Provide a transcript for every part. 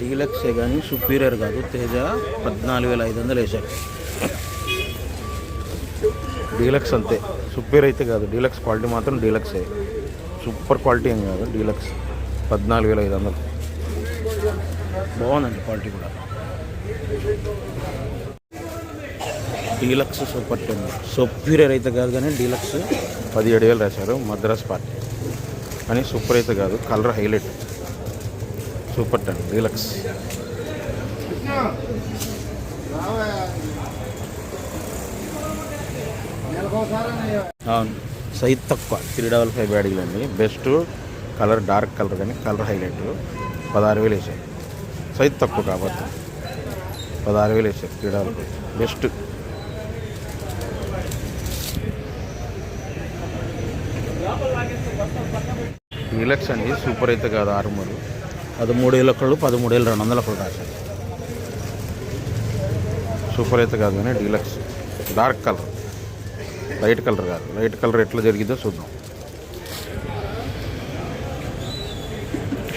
డీలక్సే కానీ సుపీరియర్ కాదు తేజ పద్నాలుగు వేల ఐదు వందలు వేశారు. డీలక్స్ అంతే. సుపీరియర్ అయితే కాదు డీలక్స్ క్వాలిటీ మాత్రం డీలక్సే. సూపర్ క్వాలిటీ ఏం కాదు డీలక్స్ పద్నాలుగు వేల ఐదు వందలు. బాగుందండి క్వాలిటీ కూడా. Deluxe super ten. సుపీరియర్ అయితే కాదు కానీ డీలక్స్ పదిహేడు వేలు రాశారు మద్రాస్ పార్టీ. కానీ సూపర్ అయితే కాదు colour highlight. Super ten deluxe. అవును. సైజ్ తక్కువ త్రీ డబల్ ఫైవ్ బ్యాడీలు అండి బెస్ట్ కలర్ డార్క్ కలర్ కానీ కలర్ హైలైట్. పదహారు వేలు వేసాయి సైజ్ తక్కువ కాబట్టి. పదహారు వేలు వేసాయి three double five. Best. Deluxe అండి సూపర్ అయితే కాదు ఆరుమూరు. పదమూడు వేల ఒకళ్ళు పదమూడు వేల రెండు వందల ఒకళ్ళు రాశారు. సూపర్ అయితే కాదు కానీ deluxe. Dark colour. Light colour కాదు. లైట్ కలర్ ఎట్లా జరిగిద్దో చూద్దాం.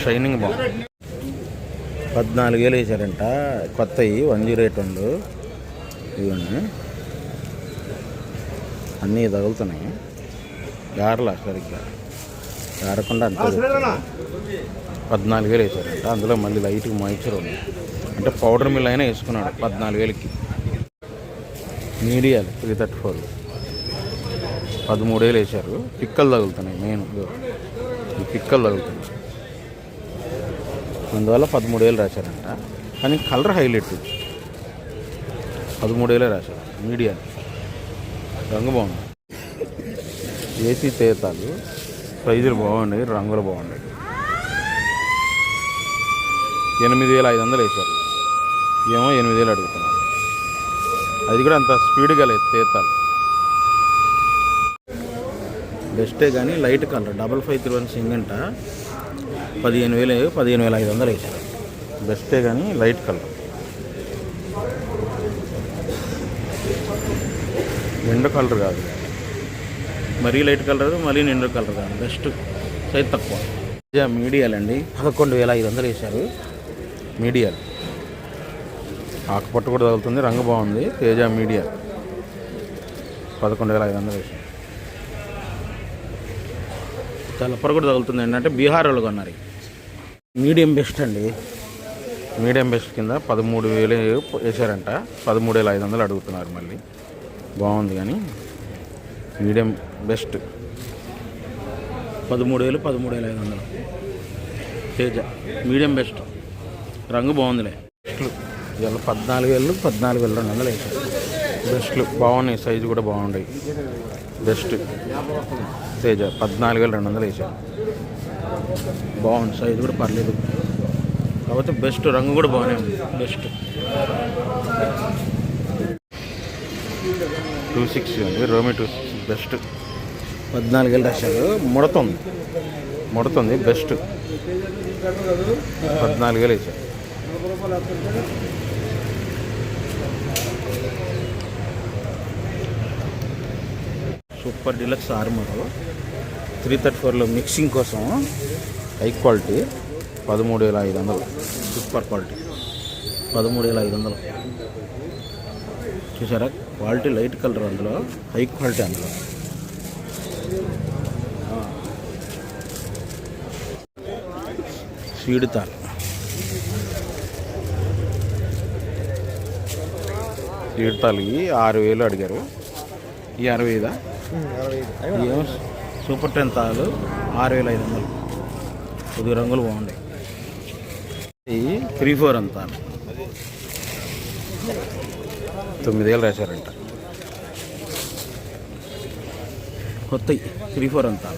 షైనింగ్ బాగుంది. పద్నాలుగు వేలు వేసారంట కొత్తవి వన్ జీరో ఎయిట్ వన్లు. ఇవన్నీ. అన్నీ తగులుతున్నాయి. గారలా సరిగ్గా. గారకుండా అంతా. పద్నాలుగు వేలు వేసారంట అందులో మళ్ళీ లైట్గా మాయిచర్ ఉంది. అంటే పౌడర్ మిల్ అయినా వేసుకున్నాడు పద్నాలుగు వేలకి మీడియాలు త్రీ థర్టీ ఫోర్. పదమూడు వేలు వేశారు. పిక్కలు తగులుతున్నాయి మెయిన్. ఈ పిక్కలు తగులుతున్నాయి. అందువల్ల పదమూడు వేలు రాశారంట. కానీ కలర్ హైలైట్. పదమూడు వేలే రాశారు మీడియా రంగు బాగుంది. ఏసీ తేతాలు. ప్రైజులు బాగున్నాయి రంగులు బాగున్నాయి. ఎనిమిది వేల ఐదు వందలు వేశారు. ఏమో ఎనిమిది వేలు అడుగుతున్నారు. అది కూడా అంత స్పీడ్గా లేదు తేతాలు బెస్టే కానీ light colour double five three one సింగంట పదిహేను వేలు పదిహేను వేల ఐదు వందలు వేసారు బెస్టే కానీ లైట్ కలర్. నిండు కలర్ కాదు. మరీ లైట్ కలర్ మరీ నిండు కలర్ కాదు. బెస్ట్ సైజ్ తక్కువ. ఇదే మీడియాలు అండి పదకొండు వేల ఐదు వందలు వేశారు. మీడియా. ఆకుపట్టు కూడా తగులుతుంది రంగు బాగుంది. తేజ మీడియా. పదకొండు వేల ఐదు వందలు వేసి తలపర కూడా తగులుతుంది. ఏంటంటే బీహార్ వాళ్ళు కొన్నారు మీడియం బెస్ట్ అండి. మీడియం బెస్ట్ కింద పదమూడు వేలు వేసారంట పదమూడు వేల ఐదు వందలు అడుగుతున్నారు మళ్ళీ. బాగుంది కానీ మీడియం బెస్ట్. పదమూడు వేలు పదమూడు వేల ఐదు వందలు. Teja medium best. రంగు బాగుందిలే. బెస్ట్లు. ఇవాళ పద్నాలుగు వేలు పద్నాలుగు వేల రెండు వందలు వేసారు. బెస్ట్లు బాగున్నాయి సైజు కూడా బాగున్నాయి. బెస్ట్. తేజ పద్నాలుగు వేలు రెండు వందలు వేసారు. బాగుంది సైజు కూడా పర్లేదు. కాకపోతే బెస్ట్ రంగు కూడా బాగానే ఉంది. బెస్ట్. టూ సిక్స్ ఉంది రోమి టూ సిక్స్ బెస్ట్. పద్నాలుగు వేలు రాశారు. ముడతుంది ముడుతుంది బెస్ట్. పద్నాలుగు వేలు వేసారు. Super deluxe armour. Three thirty ఫోర్లో మిక్సింగ్ కోసం హై క్వాలిటీ పదమూడు వేల ఐదు వందలు. సూపర్ క్వాలిటీ పదమూడు వేల ఐదు వందలు. చూసారా? క్వాలిటీ లైట్ కలర్ అందులో హై క్వాలిటీ అందులో. స్వీడ్ తార్. ఏడు తాల్కి ఆరు వేలు అడిగారు. ఈ అరవై ఐదా? సూపర్ టెన్ తాలు ఆరు వేల ఐదు వందలు. కొద్ది రంగులు బాగున్నాయి. ఈ త్రీ ఫోర్ అంతా తొమ్మిది వేలు రాశారంట. కొత్త త్రీ ఫోర్ అంతా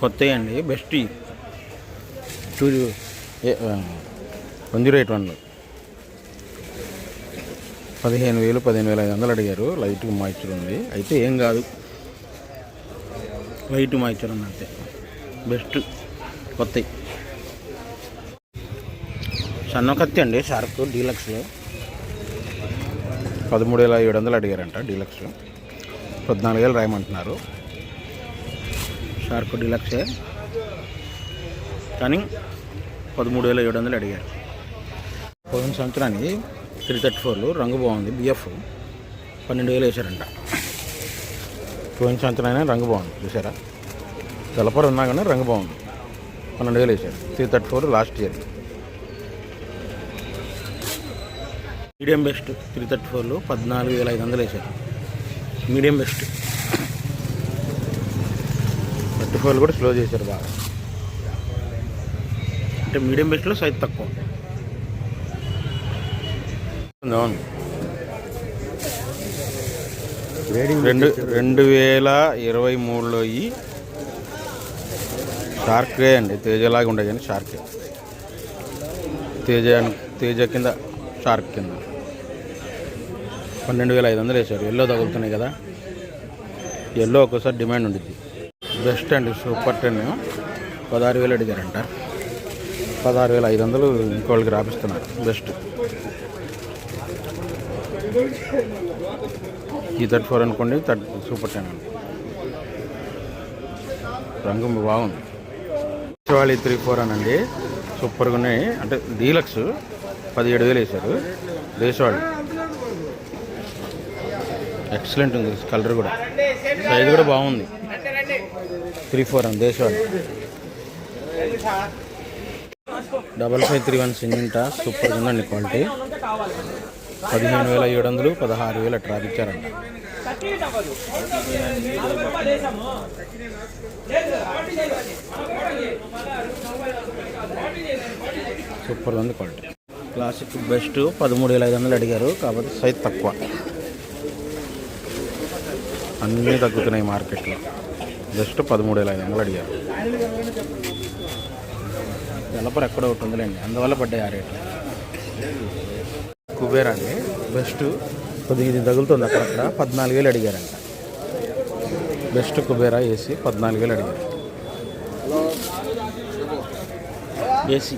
కొత్తవి అండి best two one zero eight వన్లో పదిహేను వేలు పదిహేను వేల ఐదు వందలు అడిగారు. లైట్ మాయిచర్ ఉంది. అయితే ఏం కాదు. లైట్ మాయిచర్ ఉంది అంతే. బెస్ట్ కొత్త సన్న కత్తి అండి షార్ప్ డీలక్స్లో పదమూడు వేల ఏడు వందలు అడిగారంట డీలక్స్ పద్నాలుగు వేలు రాయమంటున్నారు. షార్క్ డిలక్సే కానీ పదమూడు వేల ఏడు వందలు అడిగారు. పోయిన సంవత్సరానికి త్రీ థర్టీ ఫోర్లు రంగు బాగుంది బిఎఫ్ పన్నెండు వేలు వేశారంట. పోయిన సంవత్సరం రంగు బాగుంది చూసారా తెలపర ఉన్నా కానీ రంగు బాగుంది పన్నెండు వేలు వేశారు three thirty four last year. Medium best three thirty ఫోర్లు పద్నాలుగు వేల ఐదు వందలు వేశారు. Medium best. థర్టీ ఫోర్లు కూడా స్లో చేశారు బాగా. అంటే మీడియం బెస్ట్లో సైజ్ తక్కువ. అవును. రెండు రెండు వేల ఇరవై మూడులో ఈ షార్కే అండి. తేజలాగా ఉండే కానీ షార్కే తేజ అను- తేజ కింద షార్క్ కింద. పన్నెండు వేల ఐదు వందలు వేశారు. ఎల్లో తగులుతున్నాయి కదా. ఎల్లో ఒక్కోసారి డిమాండ్ ఉండిద్ది. బెస్ట్ అండి సూపర్ టెన్ పదహారు వేలు అడిగారంట. పదహారు వేల ఐదు వందలు ఇంకోళ్ళకి రాపిస్తున్నారు. బెస్ట్. ఈ థర్టీ ఫోర్ అనుకోండి థర్టీ సూపర్ టెన్ అండి. రంగు బాగుంది. దేశవాళి త్రీ ఫోర్ అనండి. సూపర్గా ఉన్నాయి. అంటే డీలక్స్ పదిహేడు వేలు వేశారు. దేశవాళి ఎక్సలెంట్ ఉంది కలర్ కూడా. సైజ్ కూడా బాగుంది. త్రీ ఫోర్ అని దేశవాళి double five three one Syngenta super ఉందండి క్వాలిటీ పదిహేను వేల ఏడు వందలు పదహారు వేల ట్రాక్ ఇచ్చారంట. సూపర్ ఉంది క్వాలిటీ క్లాసిక్ బెస్ట్ పదమూడు వేల ఐదు వందలు అడిగారు కాబట్టి సైజ్ తక్కువ. అన్నీ తగ్గుతున్నాయి మార్కెట్లో జస్ట్ పదమూడు వేల ఐదు వందలు అడిగారు జలపర ఎక్కడ ఒకటి ఉందిలేండి అందువల్ల పడ్డాయి ఆ రేట్లు. కుబేరా అండి బెస్ట్ కొద్దిగా ఇది తగులుతుంది అక్కడక్కడ పద్నాలుగు వేలు అడిగారంట. బెస్ట్ కుబేరా ఏసీ పద్నాలుగు వేలు అడిగారు. ఏసీ.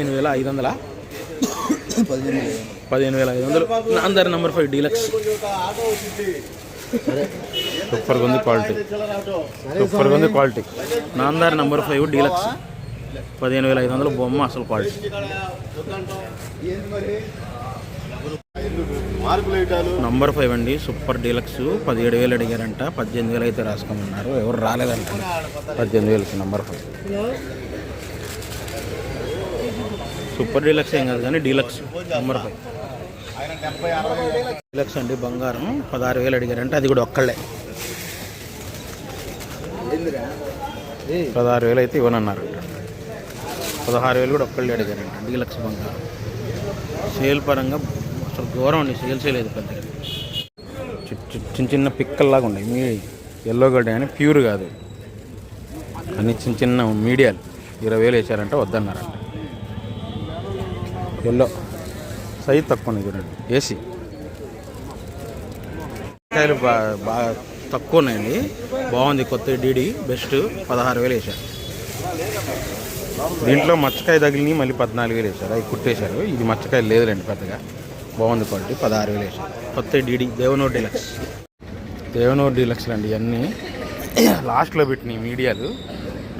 ఎనిమిది వేల ఐదు వందలా? పదిహేను వేల ఐదు వందలు. నాందర్ నెంబర్ ఫైవ్ డీలక్స్ సూపర్గా ఉంది క్వాలిటీ. సూపర్గా ఉంది క్వాలిటీ. నాందార్ నెంబర్ ఫైవ్ డీలక్స్ పదిహేను వేల ఐదు వందలు బొమ్మ అసలు క్వాలిటీ. నంబర్ ఫైవ్ అండి సూపర్ డీలక్స్ పదిహేడు వేలు అడిగారంట పద్దెనిమిది వేలు అయితే రాసుకోమన్నారు. ఎవరు రాలేదంట. పద్దెనిమిది వేలకి నంబర్ ఫైవ్ సూపర్ డీలక్స్ ఏం కాదు కానీ డీలక్స్ నంబర్ ఫైవ్. డీలక్స్ అండి బంగారం. పదహారు వేలు అడిగారంటే అది కూడా ఒక్కళ్ళే. పదహారు వేలు అయితే ఇవ్వనన్నారు. పదహారు వేలు కూడా ఒక్కళ్ళే అడిగారంట డీలక్స్ బంగారం. సేల్ పరంగా అసలు ఘోరం అండి సేల్ చేయలేదు పెద్దగా. చి- చిన్న చిన్న పిక్కల్లాగా ఉన్నాయి. మీ ఎల్లో గడ్డ అని ప్యూర్ కాదు. అన్ని చిన్న చిన్న మీడియాలు. ఇరవై వేలు వేసారంటే వద్దన్నారంట. ఎల్లో. సైజ్ తక్కువ ఉన్నాయి చూడండి. ఏసీ. కాయలు బాగా బాగా తక్కువ ఉన్నాయండి. బాగుంది కొత్త డీడీ బెస్ట్ పదహారు వేలు వేశారు. దీంట్లో మచ్చకాయ తగిలిని మళ్ళీ పద్నాలుగు వేలు వేశారు. అవి కుట్టేశారు. ఇది మచ్చకాయ లేదులేండి పెద్దగా. బాగుంది క్వాలిటీ పదహారు వేలు వేశారు. కొత్త DD Devanur deluxe. Devanur deluxe అండి ఇవన్నీ. లాస్ట్లో పెట్టినాయి మీడియాలు.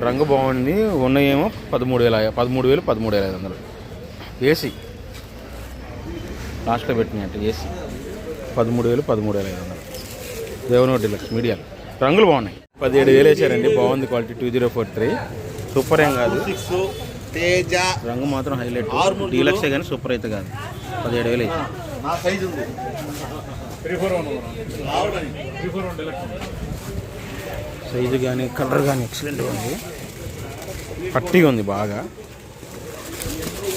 రంగు బాగుంది. ఉన్నాయేమో పదమూడు వేల పదమూడు వేలు పదమూడు వేల ఐదు వందలు. ఏసీ లాస్ట్లో పెట్టినాయి అంటే ఏసీ పదమూడు వేలు పదమూడు వేల ఐదు వందలు. దేవనూర్ డీలక్స్ మీడియాలు రంగులు బాగున్నాయి. పదిహేడు వేలు వేసారండి. బాగుంది quality two zero four three. Super ఏం కాదు. తేజ రంగు మాత్రం హైలైట్. డీలక్సే కానీ సూపర్ అయితే కాదు. పదిహేడు వేలు వేసి నా సైజ్ ఉంది. సైజు కానీ కలర్ కానీ ఎక్సలెంట్గా ఉంది. పట్టిగా ఉంది బాగా.